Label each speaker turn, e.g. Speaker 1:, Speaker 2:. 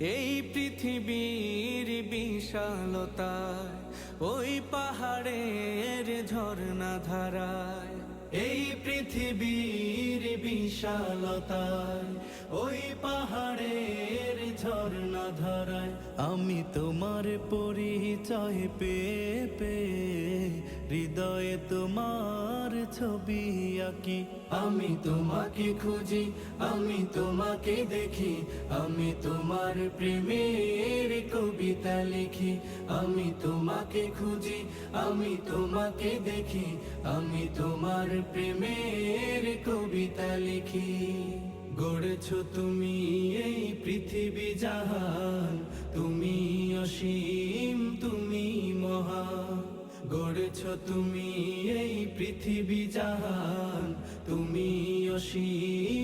Speaker 1: এই পৃথিবীর বিশালতায় ওই পাহাড়ের ঝর্ণা ধারায় এই পৃথিবীর বিশালতায়, ওই পাহাড়ের ঝর্ণা ধারায় আমি তোমার পরিচয় পেয়ে পেয়ে হৃদয়ে তোমার ছবি আঁকি। আমি তোমাকে খুঁজি, আমি তোমাকে দেখি, আমি তোমার প্রেমের কবিতা লিখি। আমি তোমাকে খুঁজি, আমি তোমাকে দেখি, আমি তোমার প্রেমের কবিতা লিখি। গড়েছ তুমি এই পৃথিবী জাহান। তুমি অসীম, তুমি মহা গড়েছ তুমি এই পৃথিবী জাহান। তুমি অসীম